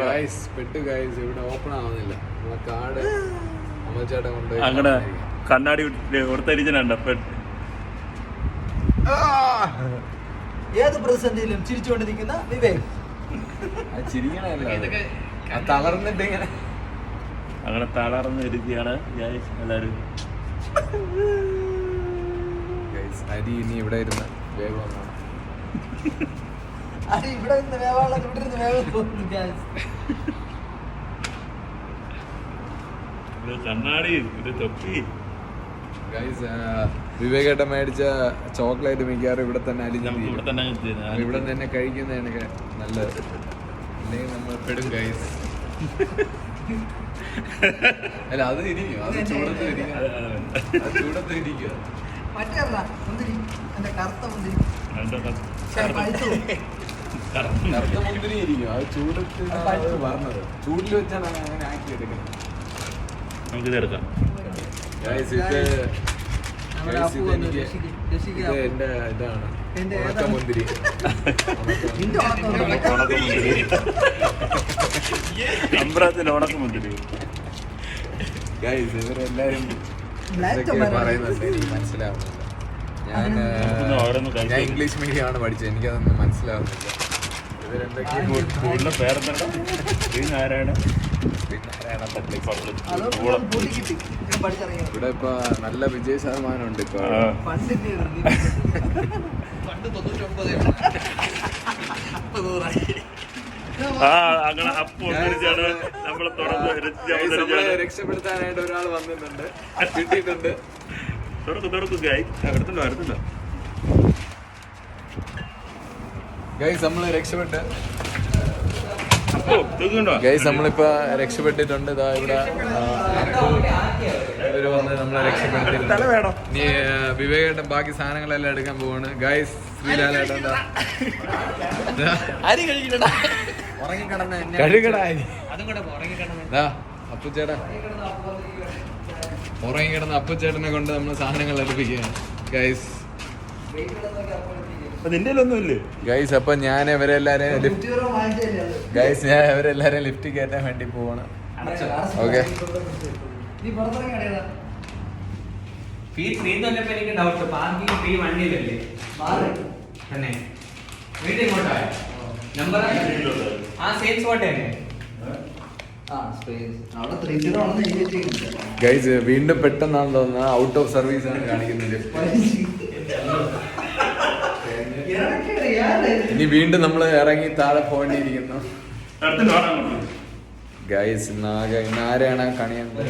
Guys പെട്ട് guys ഇവിടെ open ആവുന്നില്ല. നമ്മളെ കാട് അമ്മച്ചേട്ടൻ കൊണ്ട് അങ്ങനെ കണ്ണാടി കൊടുത്തരിച്ചനുണ്ട് ഏത് പ്രതിസന്ധിയിലും ചിരിച്ചുകൊണ്ടിരിക്കുന്ന വിവേക്. ചിരിക്കണല്ല ആ തളർന്നിട്ട് ഇങ്ങനെ. അങ്ങനെ തളർന്ന് ഇരിക്കുകയാണ് എല്ലാരും. എല്ലാവരും ഗൈസ് അരി ഇനി ഇവിടെ ഇരുന്ന് വേഗം ഇവിടെ നിന്ന് വേവാള ഇവിടെ നിന്ന് വേവാൻ പോകുന്നു guys. ഒരു കണ്ണാടി ഒരു തൊപ്പി. ഗൈസ് വിവേകേട്ടൻ മേടിച്ച ചോക്ലേറ്റ് മിക്കവാറും ഇവിടെ തന്നെ അലിഞ്ഞു നമുക്ക് ഇവിടെ തന്നെ കഴിക്കുന്ന ഇവിടെ തന്നെ കഴിക്കുന്നതാണ് ക- നല്ലത്. അല്ലെങ്കിൽ നമ്മൾ പെടും ഗൈസ് അല്ല അത് ഇരിക്കും അത് ചൂടത്ത് ഇരിക്കും അത് ചൂടത്ത് ഇരിക്കുക മറ്റേ അല്ല മുന്തിരി എന്റെ കറുത്ത മുന്തിരി അതിന്റെ ക- ശ്ശെ, പഴുത്തു പോയി. നമുക്കിത് എടുക്കാം. എന്റെ ഇതാണ്? ഉണക്കമുന്തിരി ഉണക്കമുന്തിരി ഗൈസ് ഇവരെല്ലാരും. പറയുന്നുണ്ട് എനിക്ക് മനസ്സിലാവുന്നില്ല. ഞാൻ ഞാൻ ഇംഗ്ലീഷ് മീഡിയം ആണ് പഠിച്ചത്. എനിക്കതൊന്നും മനസ്സിലാവുന്നില്ല. ഇവിടെ ഇപ്പൊ നല്ല വിജയ ശതമാനം ഉണ്ട് ഇപ്പൊ ആ. രക്ഷപ്പെടുത്താനായിട്ട് ഒരാൾ വന്നിട്ടുണ്ട് കിട്ടിയിട്ടുണ്ട് തുറക്ക് അവിടെ തന്നെ എടുത്തുണ്ടോ ഗൈസ് രക്ഷപ്പെട്ട്. ഗൈസ് നമ്മളിപ്പോ രക്ഷപ്പെട്ടിട്ടുണ്ട്. ഇതാ ഇവിടെ ഇവർ വന്ന് നമ്മളെ രക്ഷപ്പെടുത്തിയിട്ടുണ്ട്. തല വേണം? വിവേകേട്ടൻ ബാക്കി സാധനങ്ങളെല്ലാം എടുക്കാൻ പോവാണ്. ഗൈസ് ശ്രീലാലേട്ടൻ ഉറങ്ങിക്കിടന്ന എന്നെ കഴുകടായി അതും കൂടെ ഉറങ്ങിക്കിടന്ന. ദാ അപ്പുച്ചേട്ടൻ ഉറങ്ങിക്കിടന്ന അപ്പുച്ചേട്ടനെ കൊണ്ട് നമ്മൾ സാധനങ്ങൾ എടുപ്പിക്കുകയാണ്. ഗൈസ് ഗൈസ് അപ്പൊ ഞാൻ ഇവരെല്ലാരെയും? ഗൈസ് ഞാൻ ഇവരെല്ലാരെയും ലിഫ്റ്റ് കയറ്റാൻ വേണ്ടി പോവാണ്. ഓക്കെ എനിക്ക് ഡൗട്ട് പാർക്കിംഗ് ഫ്രീ വണ്ടിയിലല്ലേ? തന്നെ. വീട്ടിൽ നമ്പർ ആ സെയിം സ്പോട്ട് തന്നെ ഗൈസ് വീണ്ടും പെട്ടെന്നാണ് തോന്നുന്നത് ഔട്ട് ഓഫ് സർവീസ് ആണ് കാണിക്കുന്നത്. ഇനി വീണ്ടും നമ്മൾ ഇറങ്ങി താഴെ പോകേണ്ടിയിരിക്കുന്നു. ഗൈസ് ഇന്നാകെ ഇന്നാരെയാണ് കണിയുന്നത്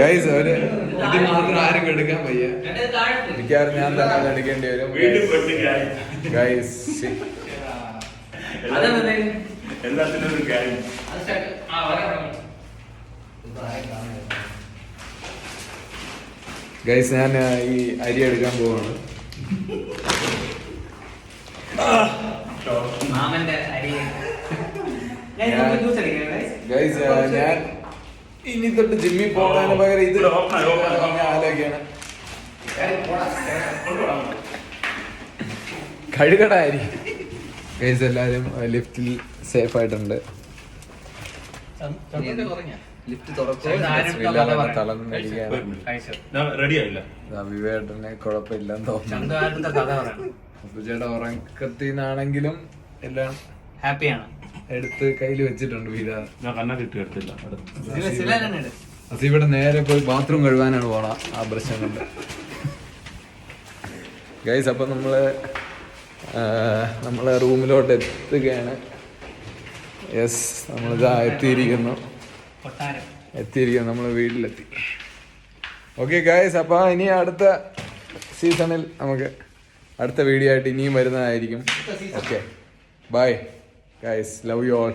ഗൈസ് അവർ ഇത് മാത്രം ആരും എടുക്കാൻ വയ്യ. എനിക്കാരും ഞാൻ തന്നെ അത് എടുക്കേണ്ടി വരും. ഗൈസ് എല്ലാത്തിനും ഒരു ഗായ് അത് start- ആ വരാം ഗൈസ് ഞാൻ ഈ അരി എടുക്കാൻ പോവാണ്. ഗൈസ് ഞാൻ ഇനി തൊട്ട് ജിമ്മിൽ പോകുന്നതിന് പകരം ഇത് ആലോചിക്കാണ്. കഴുകട അരി. ഗൈസ് എല്ലാവരും ലിഫ്റ്റിൽ സേഫ് ആയിട്ടുണ്ട്. ലിഫ്റ്റ് തുറച്ചു ഒരു ആരും ശ്രീലാലേട്ടൻ കഥ പറ. തളർന്നിരിക്കുകയാണ് കഴിച്ചു ഞാൻ റെഡി ആയില്ല ദാ വിവേട്ടനെ കുഴപ്പമില്ലെന്ന് തോന്നുന്നു. ചന്തുകാരത്തെ കഥ പറയണം? അപ്പൊ ചേട്ടാ ഉറക്കത്തിൽ നിന്നാണെങ്കിലും എല്ലാം ഹാപ്പിയാണ്. എടുത്ത് കയ്യിൽ വെച്ചിട്ടുണ്ട് വീര. ഞാൻ കണ്ണാടി കിട്ടി എടുത്തില്ല. ഇവിടെ നേരെ പോയി ബാത്റൂം കഴുകാനാണ് പോണ ആ പ്രശ്നം കൊണ്ട്. ഗൈസ് അപ്പൊ നമ്മൾ ആ, നമ്മളെ റൂമിലോട്ട് എത്തുകയാണ്. യെസ് നമ്മളിതാ എത്തിയിരിക്കുന്നു. എത്തിയിരിക്കുന്നു നമ്മൾ വീട്ടിലെത്തി. ഓക്കെ ഗായസ് അപ്പോൾ ഇനി അടുത്ത സീസണിൽ നമുക്ക് അടുത്ത വീഡിയോ ആയിട്ട് ഇനിയും വരുന്നതായിരിക്കും. Okay bye guys love you all